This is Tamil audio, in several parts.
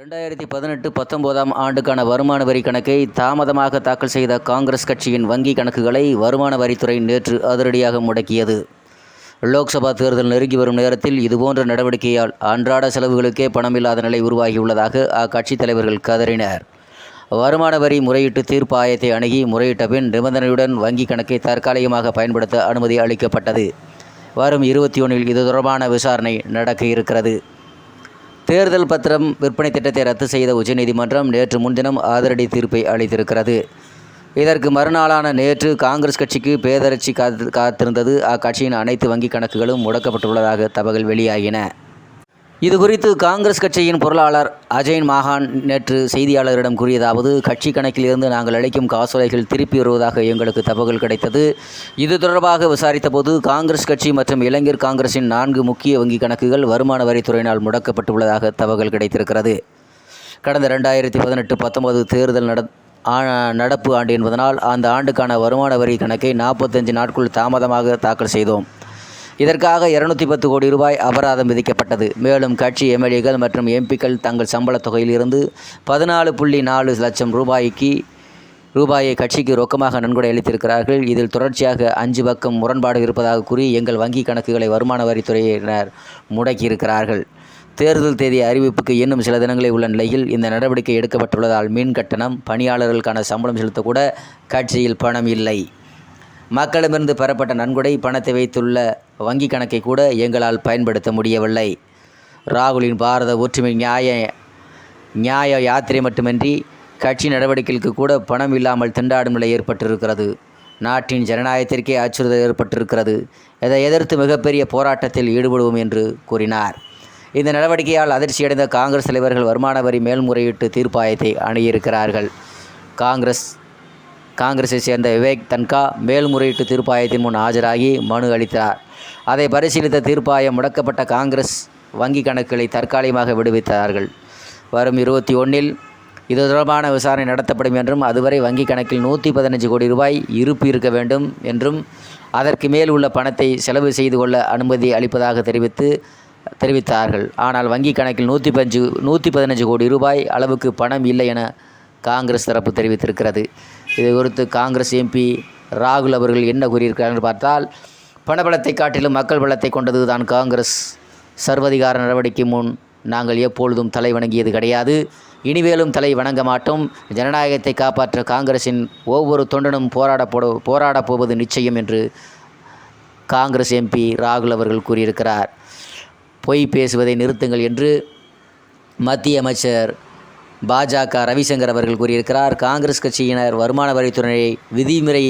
ரெண்டாயிரத்தி பதினெட்டு பத்தொன்பதாம் ஆண்டுக்கான வருமான வரி கணக்கை தாமதமாக தாக்கல் செய்த காங்கிரஸ் கட்சியின் வங்கி கணக்குகளை வருமான வரித்துறை நேற்று அதிரடியாக முடக்கியது. லோக்சபா தேர்தல் நெருங்கி வரும் நேரத்தில் இதுபோன்ற நடவடிக்கையால் அன்றாட செலவுகளுக்கே பணமில்லாத நிலை உருவாகியுள்ளதாக அக்கட்சி தலைவர்கள் கதறினர். வருமான வரி முறையீட்டு தீர்ப்பாயத்தை அணுகி முறையிட்ட பின் நிபந்தனையுடன் வங்கி கணக்கை தற்காலிகமாக பயன்படுத்த அனுமதி அளிக்கப்பட்டது. வரும் இருபத்தி ஒன்றில் இது தொடர்பான விசாரணை நடக்க இருக்கிறது. தேர்தல் பத்திரம் விற்பனை திட்டத்தை ரத்து செய்த உச்சநீதிமன்றம் நேற்று முன்தினம் ஆதரடி தீர்ப்பை அளித்திருக்கிறது. இதற்கு மறுநாளான நேற்று காங்கிரஸ் கட்சிக்கு பேதரட்சி காத்து காத்திருந்தது. அக்கட்சியின் அனைத்து வங்கிக் கணக்குகளும் முடக்கப்பட்டுள்ளதாக தகவல் வெளியாகின. இது குறித்து காங்கிரஸ் கட்சியின் பொருளாளர் அஜய் மாகான் நேற்று செய்தியாளரிடம் கூறியதாவது கட்சி கணக்கிலிருந்து நாங்கள் அளிக்கும் காசோலைகள் திருப்பி வருவதாக எங்களுக்கு தகவல் கிடைத்தது. இது தொடர்பாக விசாரித்தபோது காங்கிரஸ் கட்சி மற்றும் இளைஞர் காங்கிரசின் நான்கு முக்கிய வங்கிக் கணக்குகள் வருமான வரித்துறையினால் முடக்கப்பட்டுள்ளதாக தகவல் கிடைத்திருக்கிறது. கடந்த ரெண்டாயிரத்தி பதினெட்டு பத்தொன்பது தேர்தல் நட ஆ- நடப்பு ஆண்டு என்பதனால் அந்த ஆண்டுக்கான வருமான வரி கணக்கை நாற்பத்தஞ்சு நாட்கள் தாமதமாக தாக்கல் செய்தோம். இதற்காக இருநூத்தி பத்து கோடி ரூபாய் அபராதம் விதிக்கப்பட்டது. மேலும் கட்சி எம்எல்ஏக்கள் மற்றும் எம்பிக்கள் தங்கள் சம்பளத் தொகையிலிருந்து பதினாலு புள்ளி நாலு லட்சம் ரூபாய்க்கு ரூபாயை கட்சிக்கு ரொக்கமாக நன்கொடை அளித்திருக்கிறார்கள். இதில் தொடர்ச்சியாக அஞ்சு பக்கம் முரண்பாடு இருப்பதாக கூறி எங்கள் வங்கி கணக்குகளை வருமான வரித்துறையினர் முடக்கியிருக்கிறார்கள். தேர்தல் தேதி அறிவிப்புக்கு இன்னும் சில தினங்களே உள்ள நிலையில் இந்த நடவடிக்கை எடுக்கப்பட்டுள்ளதால் மின் கட்டணம் பணியாளர்களுக்கான சம்பளம் செலுத்தக்கூட கட்சியில் பணம் இல்லை. மக்களிடமிருந்து பெறப்பட்ட நன்கொடை பணத்தை வைத்துள்ள வங்கி கணக்கை கூட எங்களால் பயன்படுத்த முடியவில்லை. ராகுலின் பாரத ஒற்றுமை நியாய நியாய யாத்திரை மட்டுமின்றி கட்சி நடவடிக்கைகளுக்கு கூட பணம் இல்லாமல் திண்டாடும் நிலை ஏற்பட்டிருக்கிறது. நாட்டின் ஜனநாயகத்திற்கே அச்சுறுத்தல் ஏற்பட்டிருக்கிறது. இதை எதிர்த்து மிகப்பெரிய போராட்டத்தில் ஈடுபடுவோம் என்று கூறினார். இந்த நடவடிக்கையால் அதிர்ச்சியடைந்த காங்கிரஸ் தலைவர்கள் வருமான வரி மேல்முறையீட்டு தீர்ப்பாயத்தை அணுகியிருக்கிறார்கள் காங்கிரஸ் காங்கிரஸை சேர்ந்த விவேக் தன்கா மேல்முறையீட்டு தீர்ப்பாயத்தின் முன் ஆஜராகி மனு அளித்தார். அதை பரிசீலித்த தீர்ப்பாயம் முடக்கப்பட்ட காங்கிரஸ் வங்கி கணக்குகளை தற்காலிகமாக விடுவித்தார்கள். வரும் இருபத்தி ஒன்றில் இது தொடர்பான விசாரணை நடத்தப்படும் என்றும் அதுவரை வங்கி கணக்கில் நூற்றி பதினஞ்சு கோடி ரூபாய் இருப்பு இருக்க வேண்டும் என்றும் அதற்கு மேல் உள்ள பணத்தை செலவு செய்து கொள்ள அனுமதி அளிப்பதாக தெரிவித்து தெரிவித்தார்கள். ஆனால் வங்கி கணக்கில் நூற்றி பஞ்சு நூற்றி பதினஞ்சு கோடி ரூபாய் அளவுக்கு பணம் இல்லை என காங்கிரஸ் தரப்பு தெரிவித்திருக்கிறது. இது குறித்து காங்கிரஸ் எம்பி ராகுல் அவர்கள் என்ன கூறியிருக்கிறார்கள் பார்த்தால் பணபலத்தை காட்டிலும் மக்கள் பலத்தை கொண்டது தான் காங்கிரஸ். சர்வதிகார நடவடிக்கை முன் நாங்கள் எப்பொழுதும் தலை வணங்கியது கிடையாது. இனிமேலும் தலை வணங்க மாட்டோம். ஜனநாயகத்தை காப்பாற்ற காங்கிரஸின் ஒவ்வொரு தொண்டனும் போராடப்போ போராடப் போவது நிச்சயம் என்று காங்கிரஸ் எம்பி ராகுல் அவர்கள் கூறியிருக்கிறார். பொய் பேசுவதை நிறுத்துங்கள் என்று மத்திய அமைச்சர் பாஜக ரவிசங்கர் அவர்கள் கூறியிருக்கிறார் காங்கிரஸ் கட்சியினர் வருமான வரித்துறையை விதிமுறை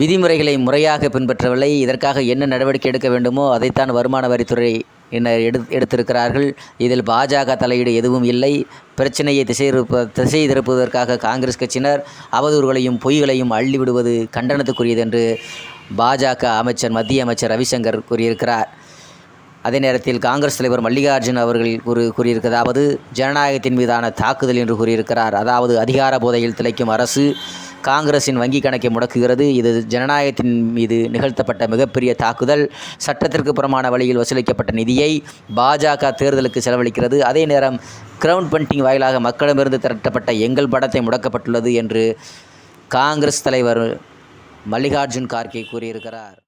விதிமுறைகளை முறையாக பின்பற்றவில்லை. இதற்காக என்ன நடவடிக்கை எடுக்க வேண்டுமோ அதைத்தான் வருமான வரித்துறை என எடு எடுத்திருக்கிறார்கள். இதில் பாஜக தலையீடு எதுவும் இல்லை. பிரச்சனையை திசை திருப்ப திசை திருப்புவதற்காக காங்கிரஸ் கட்சியினர் அவதூறுகளையும் பொய்களையும் அள்ளிவிடுவது கண்டனத்துக்குரியது என்று பாஜக அமைச்சர் மத்திய அமைச்சர் ரவிசங்கர் கூறியிருக்கிறார். அதே நேரத்தில் காங்கிரஸ் தலைவர் மல்லிகார்ஜுன் அவர்கள் கூறு கூறியிருப்பதாவது ஜனநாயகத்தின் மீதான தாக்குதல் என்று கூறியிருக்கிறார். அதாவது அதிகார போதையில் திளைக்கும் அரசு காங்கிரஸின் வங்கி கணக்கை முடக்குகிறது. இது ஜனநாயகத்தின் மீது நிகழ்த்தப்பட்ட மிகப்பெரிய தாக்குதல். சட்டத்திற்கு புறமான வழியில் வசூலிக்கப்பட்ட நிதியை பாஜக தேர்தலுக்கு செலவழிக்கிறது. அதே நேரம் கிரவுண்ட் பண்டிங் வாயிலாக மக்களிடமிருந்து திரட்டப்பட்ட எங்கள் படத்தை முடக்கப்பட்டுள்ளது என்று காங்கிரஸ் தலைவர் மல்லிகார்ஜுன் கார்கே கூறியிருக்கிறார்.